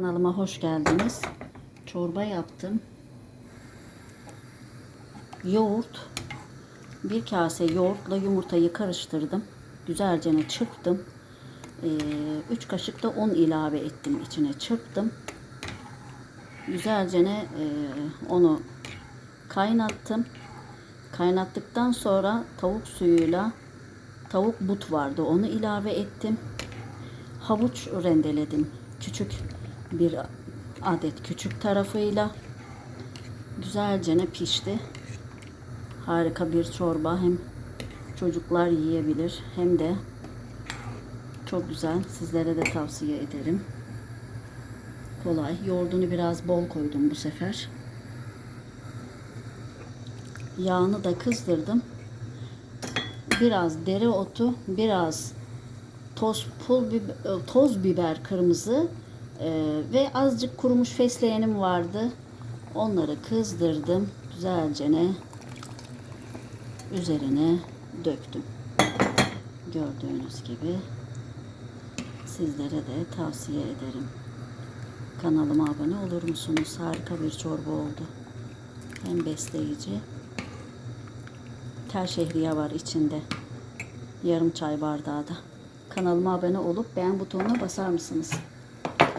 Kanalıma hoş geldiniz. Çorba yaptım. Yoğurt. Bir kase yoğurtla yumurtayı karıştırdım. Güzelce çırptım. 3 kaşık da un ilave ettim içine çırptım. Güzelce e, onu kaynattım. Kaynattıktan sonra tavuk suyuyla tavuk but vardı. Onu ilave ettim. Havuç rendeledim. Küçük bir adet küçük tarafıyla güzelce ne pişti. Harika bir çorba hem çocuklar yiyebilir hem de çok güzel. Sizlere de tavsiye ederim. Kolay. Yoğurdunu biraz bol koydum bu sefer. Yağını da kızdırdım. Biraz dereotu, biraz toz pul toz biber kırmızı e, ve azıcık kurumuş fesleğenim vardı. Onları kızdırdım. Güzelce ne üzerine döktüm. Gördüğünüz gibi sizlere de tavsiye ederim. Kanalıma abone olur musunuz? Harika bir çorba oldu. Hem besleyici. Tel şehriye var içinde. Yarım çay bardağı da. Kanalıma abone olup beğen butonuna basar mısınız?